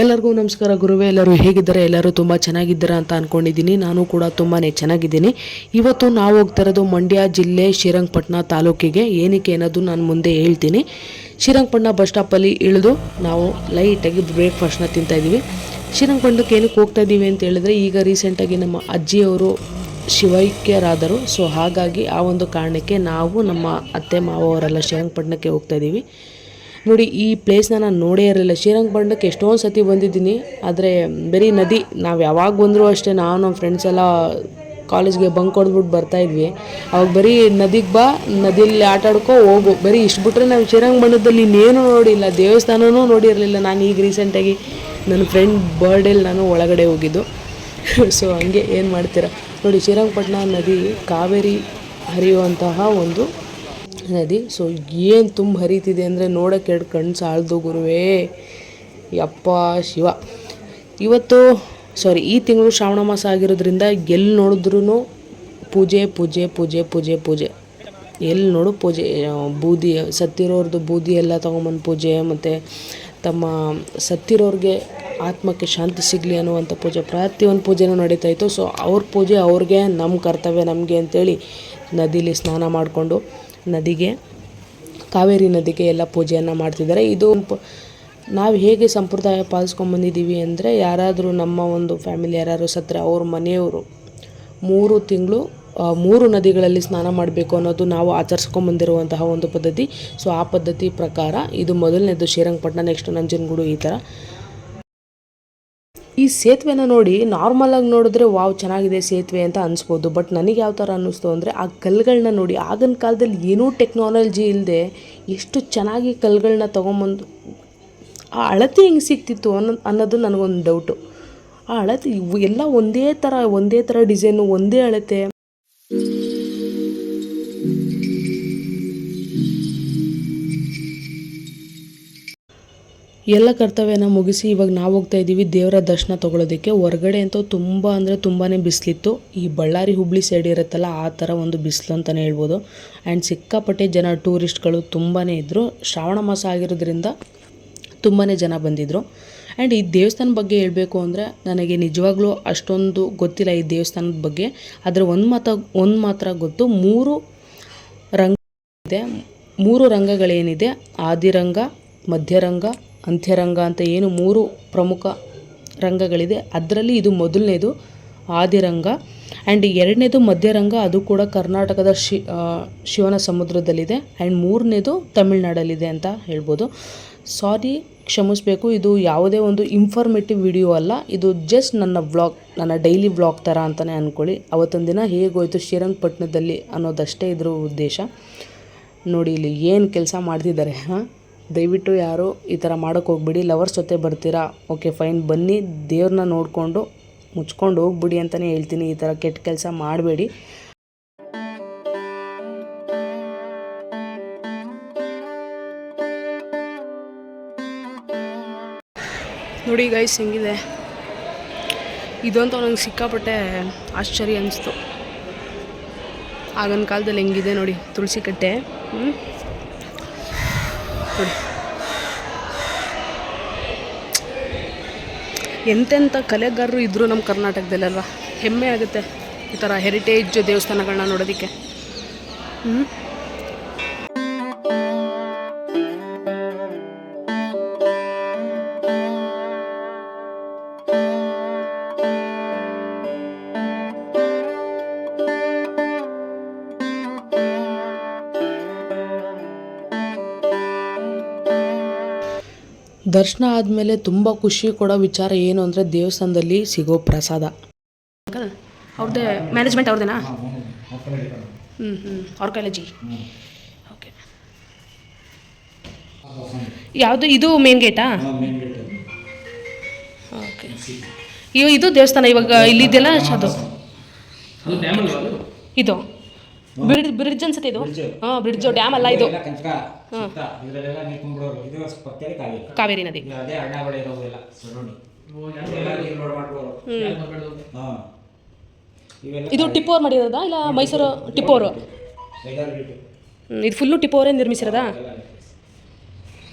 ಎಲ್ಲರಿಗೂ ನಮಸ್ಕಾರ. ಗುರುವೇ, ಎಲ್ಲರೂ ಹೇಗಿದ್ದಾರೆ? ಎಲ್ಲರೂ ತುಂಬ ಚೆನ್ನಾಗಿದ್ದೀರಾ ಅಂತ ಅಂದ್ಕೊಂಡಿದ್ದೀನಿ ನಾನು ಕೂಡ ತುಂಬಾ ಚೆನ್ನಾಗಿದ್ದೀನಿ. ಇವತ್ತು ನಾವು ಹೋಗ್ತಾ ಇರೋದು ಮಂಡ್ಯ ಜಿಲ್ಲೆ ಶ್ರೀರಂಗಪಟ್ಟಣ ತಾಲೂಕಿಗೆ. ಏನಕ್ಕೆ ಅನ್ನೋದು ನಾನು ಮುಂದೆ ಹೇಳ್ತೀನಿ. ಶ್ರೀರಂಗಪಟ್ಟಣ ಬಸ್ ಸ್ಟಾಪಲ್ಲಿ ಇಳಿದು ನಾವು ಲೈಟಾಗಿ ಬ್ರೇಕ್ಫಾಸ್ಟ್ನ ತಿಂತಾ ಇದ್ದೀವಿ. ಶ್ರೀರಂಗಪಟ್ಟಣಕ್ಕೆ ಏನಕ್ಕೆ ಹೋಗ್ತಾ ಇದ್ದೀವಿ ಅಂತ ಹೇಳಿದ್ರೆ, ಈಗ ರೀಸೆಂಟಾಗಿ ನಮ್ಮ ಅಜ್ಜಿಯವರು ಶಿವೈಕ್ಯರಾದರು. ಸೊ ಹಾಗಾಗಿ ಆ ಒಂದು ಕಾರಣಕ್ಕೆ ನಾವು ನಮ್ಮ ಅತ್ತೆ ಮಾವವರೆಲ್ಲ ಶ್ರೀರಂಗಪಟ್ಟಣಕ್ಕೆ ಹೋಗ್ತಾ ಇದ್ದೀವಿ. ನೋಡಿ, ಈ ಪ್ಲೇಸ್ನ ನಾನು ನೋಡೇ ಇರಲಿಲ್ಲ. ಶ್ರೀರಂಗಪಟ್ಟಣಕ್ಕೆ ಎಷ್ಟೊಂದು ಸತಿ ಬಂದಿದ್ದೀನಿ. ಆದರೆ, ಬರೀ ನದಿ, ನಾವು ಯಾವಾಗ ಬಂದರೂ ಅಷ್ಟೇ ನಾನು ನಮ್ಮ ಫ್ರೆಂಡ್ಸ್ ಎಲ್ಲ ಕಾಲೇಜ್ಗೆ ಬಂಕ್ ಹೊಡೆದ್ಬಿಟ್ಟು ಬರ್ತಾ ಇದ್ವಿ. ಅವಾಗ ಬರೀ ನದಿಗೆ ಬಾ, ನದಿಯಲ್ಲಿ ಆಟ ಆಡ್ಕೊ, ಹೋಗು. ಬರೀ ಇಷ್ಟು ಬಿಟ್ಟರೆ ನಾವು ಶ್ರೀರಂಗಪಟ್ಟಣದಲ್ಲಿ ಇನ್ನೇನು ನೋಡಿಲ್ಲ. ದೇವಸ್ಥಾನವೂ ನೋಡಿರಲಿಲ್ಲ. ನಾನು ಈಗ ರೀಸೆಂಟಾಗಿ ನನ್ನ ಫ್ರೆಂಡ್ ಬರ್ಡೇಲಿ ನಾನು ಒಳಗಡೆ ಹೋಗಿದ್ದು. ಸೊ ಹಂಗೆ ಏನು ಮಾಡ್ತೀರಾ? ನೋಡಿ ಶ್ರೀರಂಗಪಟ್ಟಣ ನದಿ ಕಾವೇರಿ ಹರಿಯುವಂತಹ ಒಂದು ನದಿ. ಸೊ ಏನು ತುಂಬ ಹರಿತಿದೆ ಅಂದರೆ ನೋಡೋಕೆ ಎರಡು ಕಣ್ಣು ಸಾಳ್ದು ಗುರುವೇ. ಯಪ್ಪ, ಶಿವ. ಇವತ್ತು ಸಾರಿ ಈ ತಿಂಗಳು ಶ್ರಾವಣ ಮಾಸ ಆಗಿರೋದ್ರಿಂದ ಎಲ್ಲಿ ನೋಡಿದ್ರೂ ಪೂಜೆ ಪೂಜೆ ಪೂಜೆ ಪೂಜೆ ಪೂಜೆ. ಎಲ್ಲಿ ನೋಡು ಪೂಜೆ ಬೂದಿ, ಸತ್ತಿರೋರ್ದು ಬೂದಿ ಎಲ್ಲ ತೊಗೊಂಬಂದು ಪೂಜೆ, ಮತ್ತು ತಮ್ಮ ಸತ್ತಿರೋರಿಗೆ ಆತ್ಮಕ್ಕೆ ಶಾಂತಿ ಸಿಗಲಿ ಅನ್ನುವಂಥ ಪೂಜೆ. ಪ್ರತಿಯೊಂದು ಪೂಜೆನೂ ನಡೀತಾ ಇತ್ತು. ಸೊ ಅವ್ರ ಪೂಜೆ ಅವ್ರಿಗೆ ನಮ್ಮ ಕರ್ತವ್ಯ ನಮಗೆ ಅಂತೇಳಿ ನದಿಲಿ ಸ್ನಾನ ಮಾಡಿಕೊಂಡು ನದಿಗೆ, ಕಾವೇರಿ ನದಿಗೆ ಎಲ್ಲ ಪೂಜೆಯನ್ನು ಮಾಡ್ತಿದ್ದಾರೆ. ಇದು ನಾವು ಹೇಗೆ ಸಂಪ್ರದಾಯ ಪಾಲಿಸ್ಕೊಂಬಂದಿದ್ದೀವಿ ಅಂದರೆ ಯಾರಾದರೂ ನಮ್ಮ ಒಂದು ಫ್ಯಾಮಿಲಿ ಯಾರಾದ್ರು ಸತ್ತರೆ ಅವ್ರ ಮನೆಯವರು ಮೂರು ತಿಂಗಳು ಮೂರು ನದಿಗಳಲ್ಲಿ ಸ್ನಾನ ಮಾಡಬೇಕು ಅನ್ನೋದು ನಾವು ಆಚರಿಸ್ಕೊಂಬಂದಿರುವಂತಹ ಒಂದು ಪದ್ಧತಿ. ಸೊ ಆ ಪದ್ಧತಿ ಪ್ರಕಾರ ಇದು ಮೊದಲನೇದು ಶ್ರೀರಂಗಪಟ್ಟಣ ನೆಕ್ಸ್ಟ್ ನಂಜನಗೂಡು ಈ ಥರ ಈ ಸೇತುವೆನ ನೋಡಿ ನಾರ್ಮಲ್ ಆಗಿ ನೋಡಿದ್ರೆ ವಾವ್ ಚೆನ್ನಾಗಿದೆ ಸೇತುವೆ ಅಂತ ಅನಿಸ್ಬೋದು. ಬಟ್ ನನಗೆ ಯಾವ ಥರ ಅನ್ನಿಸ್ತು ಅಂದರೆ ಆ ಕಲ್ಲುಗಳನ್ನ ನೋಡಿ, ಆಗಿನ ಕಾಲದಲ್ಲಿ ಏನೂ ಟೆಕ್ನಾಲಜಿ ಇಲ್ಲದೆ ಎಷ್ಟು ಚೆನ್ನಾಗಿ ಕಲ್ಲುಗಳನ್ನ ತೊಗೊಂಬಂದು, ಆ ಅಳತೆ ಹೆಂಗೆ ಸಿಗ್ತಿತ್ತು ಅನ್ನೋ, ಅನ್ನೋದು ನನಗೊಂದು ಡೌಟು ಆ ಅಳತೆ ಎಲ್ಲ ಒಂದೇ ಥರ ಒಂದೇ ಥರ ಡಿಸೈನು ಒಂದೇ ಅಳತೆ. ಎಲ್ಲ ಕರ್ತವ್ಯನ ಮುಗಿಸಿ ಇವಾಗ ನಾವು ಹೋಗ್ತಾ ಇದ್ದೀವಿ ದೇವರ ದರ್ಶನ ತೊಗೊಳೋದಕ್ಕೆ. ಹೊರಗಡೆ ಅಂತೂ ತುಂಬ ಅಂದರೆ ತುಂಬಾ ಬಿಸಿಲಿತ್ತು. ಈ ಬಳ್ಳಾರಿ ಹುಬ್ಳಿ ಸೈಡ್ ಇರುತ್ತಲ್ಲ, ಆ ಥರ ಒಂದು ಬಿಸಿಲು ಅಂತಲೇ ಹೇಳ್ಬೋದು. ಆ್ಯಂಡ್ ಸಿಕ್ಕಾಪಟ್ಟೆ ಜನ ಟೂರಿಸ್ಟ್ಗಳು ತುಂಬಾ ಇದ್ದರು ಶ್ರಾವಣ ಮಾಸ ಆಗಿರೋದ್ರಿಂದ ತುಂಬಾ ಜನ ಬಂದಿದ್ದರು ಆ್ಯಂಡ್ ಈ ದೇವಸ್ಥಾನ ಬಗ್ಗೆ ಹೇಳಬೇಕು ಅಂದರೆ ನನಗೆ ನಿಜವಾಗ್ಲೂ ಅಷ್ಟೊಂದು ಗೊತ್ತಿಲ್ಲ ಈ ದೇವಸ್ಥಾನದ ಬಗ್ಗೆ. ಆದರೆ ಒಂದು ಮಾತ್ರ ಒಂದು ಮಾತ್ರ ಗೊತ್ತು. ಮೂರು ರಂಗ ಇದೆ. ಮೂರು ರಂಗಗಳೇನಿದೆ? ಆದಿರಂಗ, ಮಧ್ಯರಂಗ ಅಂತ್ಯರಂಗ ಅಂತ ಏನು ಮೂರು ಪ್ರಮುಖ ರಂಗಗಳಿದೆ. ಅದರಲ್ಲಿ ಇದು ಮೊದಲನೇದು ಆದಿರಂಗ. ಆ್ಯಂಡ್ ಎರಡನೇದು ಮಧ್ಯರಂಗ, ಅದು ಕೂಡ ಕರ್ನಾಟಕದ ಶಿ ಶಿವನ ಸಮುದ್ರದಲ್ಲಿದೆ. ಆ್ಯಂಡ್ ಮೂರನೇದು ತಮಿಳ್ನಾಡಲ್ಲಿದೆ ಅಂತ ಹೇಳ್ಬೋದು. ಸಾರಿ ಕ್ಷಮಿಸಬೇಕು. ಇದು ಯಾವುದೇ ಒಂದು ಇನ್ಫಾರ್ಮೇಟಿವ್ ವಿಡಿಯೋ ಅಲ್ಲ. ಇದು ಜಸ್ಟ್ ನನ್ನ ವ್ಲಾಗ್ ನನ್ನ ಡೈಲಿ ವ್ಲಾಗ್ ಥರ ಅಂತಲೇ ಅಂದ್ಕೊಳ್ಳಿ ಅವತ್ತೊಂದು ದಿನ ಹೇಗೋಯ್ತು ಶ್ರೀರಂಗಪಟ್ಟಣದಲ್ಲಿ ಅನ್ನೋದಷ್ಟೇ ಇದ್ರ ಉದ್ದೇಶ. ನೋಡಿ ಇಲ್ಲಿ ಏನು ಕೆಲಸ ಮಾಡ್ತಿದ್ದಾರೆ, ಹಾಂ? ದಯವಿಟ್ಟು ಯಾರು ಈ ಥರ ಮಾಡೋಕ್ಕೆ ಹೋಗ್ಬಿಡಿ. ಲವರ್ಸ್ ಜೊತೆ ಬರ್ತೀರಾ? Okay, fine. ಬನ್ನಿ, ದೇವ್ರನ್ನ ನೋಡಿಕೊಂಡು ಮುಚ್ಕೊಂಡು ಹೋಗ್ಬಿಡಿ ಅಂತಲೇ ಹೇಳ್ತೀನಿ. ಈ ಥರ ಕೆಟ್ಟ ಕೆಲಸ ಮಾಡಬೇಡಿ. ನೋಡಿ ಗೈಸ್ ಹೆಂಗಿದೆ? ಇದಂತೂ ನಂಗೆ ಸಿಕ್ಕಾಪಟ್ಟೆ ಆಶ್ಚರ್ಯ ಅನಿಸ್ತು. ಆಗಿನ ಕಾಲದಲ್ಲಿ ಹೆಂಗಿದೆ ನೋಡಿ, ತುಳಸಿ ಕಟ್ಟೆ, ಹ್ಮ್? ನೋಡಿ ಎಂತೆಂಥ ಕಲೆಗಾರರು ಇದ್ದರು ನಮ್ಮ ಕರ್ನಾಟಕದಲ್ಲಲ್ವ? ಹೆಮ್ಮೆ ಆಗುತ್ತೆ ಈ ಥರ ಹೆರಿಟೇಜ್ ದೇವಸ್ಥಾನಗಳನ್ನ ನೋಡೋದಕ್ಕೆ. ಹ್ಞೂ ದರ್ಶನ ಆದಮೇಲೆ ತುಂಬ ಖುಷಿ ಕೊಡೋ ವಿಚಾರ ಏನು ಅಂದರೆ ದೇವಸ್ಥಾನದಲ್ಲಿ ಸಿಗೋ ಪ್ರಸಾದ. ಅವ್ರದ್ದೇ ಮ್ಯಾನೇಜ್ಮೆಂಟ್ ಅವ್ರದ್ದೇನಾ ಹ್ಞೂ ಹ್ಞೂ ಆರ್ಕಾಲಜಿ ಓಕೆ ಯಾವುದು ಇದು ಮೇನ್ ಗೇಟಾ ಓಕೆ ಇವು ಇದು ದೇವಸ್ಥಾನ ಇವಾಗ ಇಲ್ಲಿದೆಲ್ಲ ಅದು? ಇದು ಬ್ರಿಡ್ಜ್ ಬ್ರಿಡ್ಜ್ ಅನ್ಸುತ್ತೆ ಇದು? ಹಾಂ ಬ್ರಿಡ್ಜ್ ಡ್ಯಾಮ್ ಅಲ್ಲ ಇದು. ಸುತ್ತ ಇದರಲ್ಲೆಲ್ಲ ನೀರು ತುಂಬಿಡೋರು ಇದು ಪಕ್ಕದಲ್ಲಿ ಕಾವೇರಿ ಕಾವೇರಿ ನದಿ. ಅದೇ ನೀರು ಲೋಡ್ ಮಾಡ್ಬೋದು ಹಾಂ. ಇವೆಲ್ಲ ಇದು ಟಿಪ್ಪೋರ್ ಮಾಡಿರೋದಾ? ಇಲ್ಲ ಮೈಸೂರು ಟಿಪ್ಪೋರ್? ಹ್ಮ್, ಇದು ಫುಲ್ಲು ಟಿಪ್ಪೋರೇ ನಿರ್ಮಿಸಿರೋದಾ?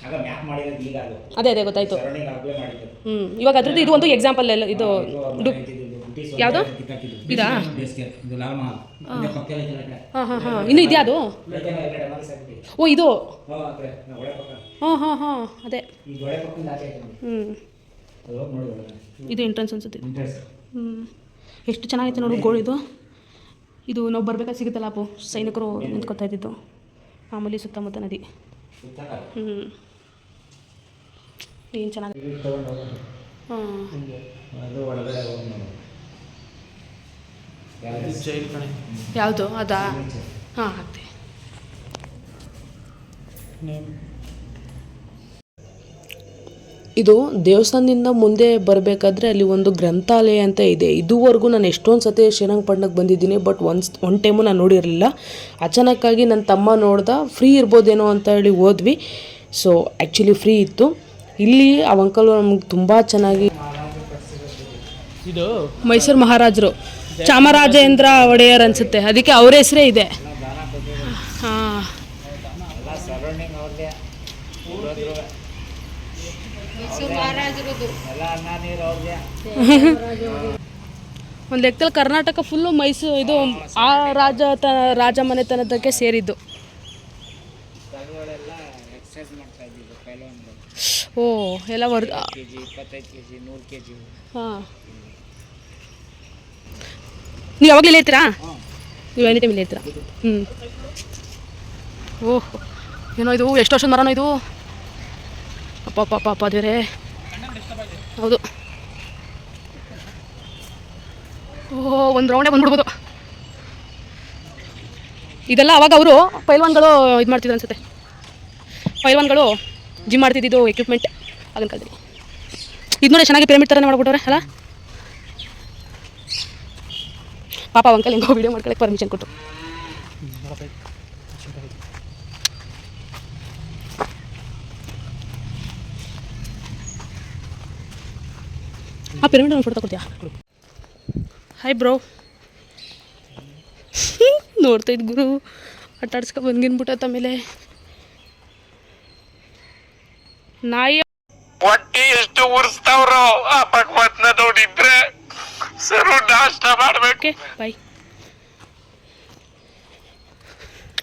ಆಗ ಮ್ಯಾಪ್ ಮಾಡಿರೋದು ಈಗ ಅದು. ಅದೇ ಅದೇ ಗೊತ್ತಾಯ್ತು. ಸರೌಂಡಿಂಗ್ ಅಪ್ಲೈ ಮಾಡಿದ್ದು. ಹ್ಞೂ ಇವಾಗ ಅದ್ರದ್ದು ಇದು ಒಂದು ಎಕ್ಸಾಂಪಲ್ ಎಲ್ಲ ಇದು ಡು ಯಾವ್ದು? ಇದಾ? ಹಾಂ. ಹಾಂ ಹಾಂ ಇನ್ನೂ ಇದೆಯಾ ಅದು. ಓ ಇದು? ಹಾ, ಹಾಂ ಹಾಂ ಅದೇ. ಹ್ಞೂ ಇದು ಎಂಟ್ರೆನ್ಸ್ ಅನ್ಸುತ್ತೆ. ಹ್ಞೂ ಎಷ್ಟು ಚೆನ್ನಾಗೈತೆ ನೋಡು ಗೋಳು ಇದು. ಇದು ನಾವು ಬರ್ಬೇಕಾದ್ರೆ ಸಿಗುತ್ತಲ್ಲ ಅಪ್ಪು? ಸೈನಿಕರು ನಿಂತ್ಕೊತಾ ಇದ್ದಿದ್ದು. ಮಾಮೂಲಿ ಸುತ್ತಮುತ್ತ ನದಿ. ಹ್ಞೂ ಏನು ಚೆನ್ನಾಗಿ ಇಲ್ಲಿ ಅದು ಒಳಗಡೆ ಹಾಂ ಅದು. ಯಾವ್ದು? ಹಾಂ ಹಾಕ್ತೆ ಇದು ದೇವಸ್ಥಾನದಿಂದ ಮುಂದೆ ಬರಬೇಕಾದ್ರೆ ಅಲ್ಲಿ ಒಂದು ಗ್ರಂಥಾಲಯ ಅಂತ ಇದೆ. ಇದುವರೆಗೂ ನಾನು ಎಷ್ಟೊಂದು ಸತಿ ಶ್ರೀರಂಗಪಟ್ಟಣಕ್ಕೆ ಬಂದಿದ್ದೀನಿ ಬಟ್ ಒನ್ಸ್ ಒನ್ ಟೈಮು ನಾನು ನೋಡಿರಲಿಲ್ಲ. ಅಚಾನಕ್ಕಾಗಿ ನನ್ನ ತಮ್ಮ ನೋಡ್ದ ಫ್ರೀ ಇರ್ಬೋದೇನೋ ಅಂತ ಹೇಳಿ ಹೋದ್ವಿ. ಸೊ ಆ್ಯಕ್ಚುಲಿ ಫ್ರೀ ಇತ್ತು. ಇಲ್ಲಿ ಆ ಅಂಕಲ್ ನಮ್ಗೆ ತುಂಬ ಚೆನ್ನಾಗಿ ಇದು ಮೈಸೂರು ಮಹಾರಾಜರು. ಚಾಮರಾಜೇಂದ್ರ ಒಡೆಯರ್ ಅನ್ಸುತ್ತೆ. ಅದಕ್ಕೆ ಅವ್ರ ಹೆಸರೇ ಇದೆ. ಹಾಂ. ಒಂದು ಲೆಕ್ಕದಲ್ಲಿ ಕರ್ನಾಟಕ ಫುಲ್ಲು ಮೈಸೂರು ಇದು ಆ ರಾಜ ತ ರಾಜ ಮನೆತನದಕ್ಕೆ ಸೇರಿದ್ದು. ಓ ಎಲ್ಲ ವರ್ ಹಾಂ. ನೀವು ಯಾವಾಗಲೇ ಇರ್ತೀರಾ? ನೀವು ಎನಿ ಟೈಮ್ ಇರ್ತೀರಾ? ಹ್ಞೂ ಓಹ್, ಏನೋ ಇದು, ಎಷ್ಟು ವರ್ಷದ ಮರನೋ ಇದು? ಅಪ್ಪ ಅಪ್ಪ ಅಪ್ಪ ಅಪ್ಪ, ದೇವ್ರೇ. ಹೌದು. ಓ ಒಂದು ರೌಂಡೇ ಬಂದ್ಬಿಡ್ಬೋದು. ಇದೆಲ್ಲ ಅವಾಗ ಅವರು ಪೈಲ್ವಾನ್ಗಳು ಇದು ಮಾಡ್ತಿದ್ರು ಅನ್ಸುತ್ತೆ. ಪೈಲ್ವಾನ್ಗಳು ಜಿಮ್ ಮಾಡ್ತಿದ್ದಿದ್ದು ಎಕ್ವಿಪ್ಮೆಂಟ್ ಆಗಿನ ಕಾಲದಲ್ಲಿ. ಇದು ನೋಡಿ ಚೆನ್ನಾಗಿ ಪಿರಮಿಡ್ ಥರನೇ ಮಾಡ್ಬಿಟ್ಟವ್ರೆ, ಅಲ್ಲ? ಪಾಪ ಅಂಕಲ್ ಹೆಂಗೋ ವಿಡಿಯೋ ಮಾಡ್ಕೊಳಕ್ಕೆ ಪರ್ಮಿಷನ್ ಕೊಟ್ಟು ಆ ಪಿರಮಿಡ್ ಒಂದು ಫೋಟೋ ಕೊಡ್ತೀಯಾ ಹಾಯ್ ಬ್ರೋ ನೋಡ್ತಾ ಇದ್ ಗುರು. ಆಟಾಡ್ಸ್ಕೊ ಬಂದ್ಗಿನ್ಬಿಟ್ಟ ಆಮೇಲೆ. ನಾಯಿ ಹೊಟ್ಟೆ ಎಷ್ಟು ಉರಿಸ್ತಾವ್ರೋ ಆ ಭಗವತ್ನ ನೋಡಿದ್ರೆ ಸರು ನಾಷ್ಟ ಬಾಯ್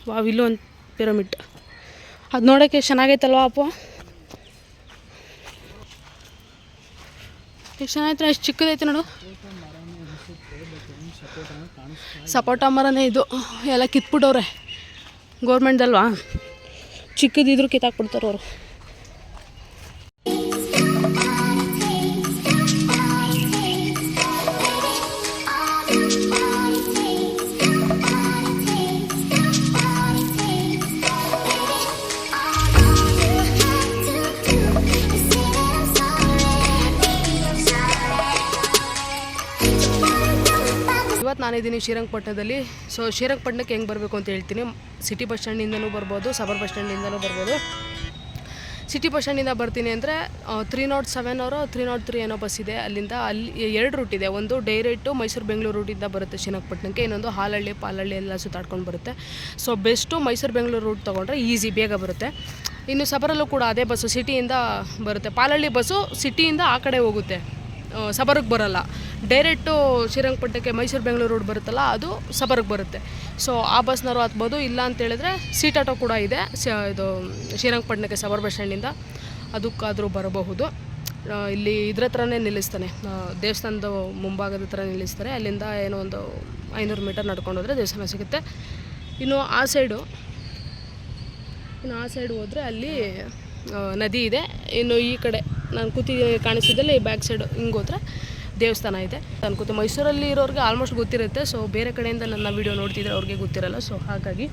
ವಾವ್, ಇಲ್ಲೂ ಒಂದು ಪಿರಮಿಡ್. ಅದು ನೋಡೋಕ್ಕೆ ಚೆನ್ನಾಗೈತಲ್ವ ಅಪ್ಪ? ಎಷ್ಟು ಚೆನ್ನಾಗೈತೆ ಎಷ್ಟು ಚಿಕ್ಕದೈತೆ ನೋಡು. ಸಪೋಟ ಮರನೇ ಇದು. ಎಲ್ಲ ಕಿತ್ಬಿಟ್ಟವ್ರೆ. ಗೋರ್ಮೆಂಟ್ದಲ್ವಾ? ಚಿಕ್ಕದಿದ್ರು ಕಿತ್ತಾಕ್ಬಿಡ್ತಾರೆ ಅವರು. ನಾನಿದ್ದೀನಿ ಶ್ರೀರಂಗಪಟ್ಟಣದಲ್ಲಿ. ಸೊ ಶ್ರೀರಂಗಪಟ್ಟಣಕ್ಕೆ ಹೆಂಗೆ ಬರಬೇಕು ಅಂತ ಹೇಳ್ತೀನಿ. ಸಿಟಿ ಬಸ್ ಸ್ಟ್ಯಾಂಡಿಂದನೂ ಬರ್ಬೋದು ಸಬರ್ ಬಸ್ ಸ್ಟ್ಯಾಂಡಿಂದನೂ ಬರ್ಬೋದು. ಸಿಟಿ ಬಸ್ ಸ್ಟ್ಯಾಂಡಿಂದ ಬರ್ತೀನಿ ಅಂದರೆ ತ್ರೀ ನಾಟ್ ಸೆವೆನ್ ಅವರು ತ್ರೀ ನಾಟ್ ತ್ರೀ ಏನೋ ಬಸ್ ಇದೆ. ಅಲ್ಲಿಂದ ಅಲ್ಲಿ ಎರಡು ರೂಟ್ ಇದೆ. ಒಂದು ಡೈರೆಕ್ಟು ಮೈಸೂರು ಬೆಂಗಳೂರು ರೂಟಿಂದ ಬರುತ್ತೆ ಶ್ರೀನಾಗಪಟ್ಟಣಕ್ಕೆ ಇನ್ನೊಂದು ಹಾಲಹಳ್ಳಿ, ಪಾಲಹಳ್ಳಿ ಎಲ್ಲ ಸುತ್ತಾಡ್ಕೊಂಡು ಬರುತ್ತೆ. So best Mysuru Bengaluru route ತೊಗೊಂಡ್ರೆ ಈಸಿ ಬೇಗ ಬರುತ್ತೆ. ಇನ್ನು ಸಬರಲ್ಲೂ ಕೂಡ ಅದೇ ಬಸ್ಸು ಸಿಟಿಯಿಂದ ಬರುತ್ತೆ. ಪಾಲಹಳ್ಳಿ ಬಸ್ಸು ಸಿಟಿಯಿಂದ ಆ ಕಡೆ ಹೋಗುತ್ತೆ. ಸಬರ್ಗೆ ಬರೋಲ್ಲ. ಡೈರೆಕ್ಟು ಶ್ರೀರಂಗಪಟ್ಟಣಕ್ಕೆ ಮೈಸೂರು ಬೆಂಗಳೂರು ರೋಡ್ ಬರುತ್ತಲ್ಲ, ಅದು ಸಬರ್ಗೆ ಬರುತ್ತೆ. ಸೊ ಆ ಬಸ್ನವರು ಹತ್ಬೋದು, ಇಲ್ಲ ಅಂತೇಳಿದ್ರೆ ಸೀಟ್ ಆಟೋ ಕೂಡ ಇದೆ, ಸ, ಇದು ಶ್ರೀರಂಗಪಟ್ಟಣಕ್ಕೆ ಸಬರ್ ಬಸ್ ಸ್ಟ್ಯಾಂಡಿಂದ ಅದಕ್ಕಾದರೂ ಬರಬಹುದು. ಇಲ್ಲಿ ಇದ್ರ ಹತ್ರನೇ ನಿಲ್ಲಿಸ್ತಾನೆ. ದೇವಸ್ಥಾನದ ಮುಂಭಾಗದ ಹತ್ರ ನಿಲ್ಲಿಸ್ತಾರೆ. ಅಲ್ಲಿಂದ ಏನೋ ಒಂದು ಐನೂರು ಮೀಟರ್ ನಡ್ಕೊಂಡು ಹೋದರೆ ದೇವಸ್ಥಾನ ಸಿಗುತ್ತೆ. ಇನ್ನು ಆ ಸೈಡು ಇನ್ನು ಆ ಸೈಡ್ ಹೋದರೆ ಅಲ್ಲಿ ನದಿ ಇದೆ. ಇನ್ನು ಈ ಕಡೆ ನಾನು ಕೂತಿ ಕಾಣಿಸಿದಲ್ಲಿ ಬ್ಯಾಕ್ ಸೈಡ್ ಹಿಂಗೆ ಹೋದ್ರೆ ದೇವಸ್ಥಾನ ಇದೆ. ನಾನು ಕೂತು ಮೈಸೂರಲ್ಲಿ ಇರೋರಿಗೆ ಆಲ್ಮೋಸ್ಟ್ ಗೊತ್ತಿರುತ್ತೆ. ಸೊ ಬೇರೆ ಕಡೆಯಿಂದ ನನ್ನ ವೀಡಿಯೋ ನೋಡ್ತಿದ್ರೆ ಅವ್ರಿಗೆ ಗೊತ್ತಿರಲ್ಲ. ಸೊ ಹಾಗಾಗಿ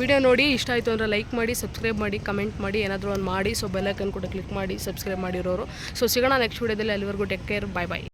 ವಿಡಿಯೋ ನೋಡಿ ಇಷ್ಟ ಆಯಿತು ಅಂದರೆ ಲೈಕ್ ಮಾಡಿ ಸಬ್ಸ್ಕ್ರೈಬ್ ಮಾಡಿ ಕಮೆಂಟ್ ಮಾಡಿ, ಏನಾದರೂ ಒಂದು ಮಾಡಿ. ಸೊ ಬೆಲ್ಲೈಕನ್ ಕೂಡ ಕ್ಲಿಕ್ ಮಾಡಿ ಸಬ್ಸ್ಕ್ರೈಬ್ ಮಾಡಿರೋರು. ಸೊ ಸಿಗೋಣ ನೆಕ್ಸ್ಟ್ ವೀಡಿಯೋದಲ್ಲಿ ಅಲ್ಲಿವರೆಗೂ ಟೇಕ್ ಕೇರ್ ಬಾಯ್ ಬಾಯ್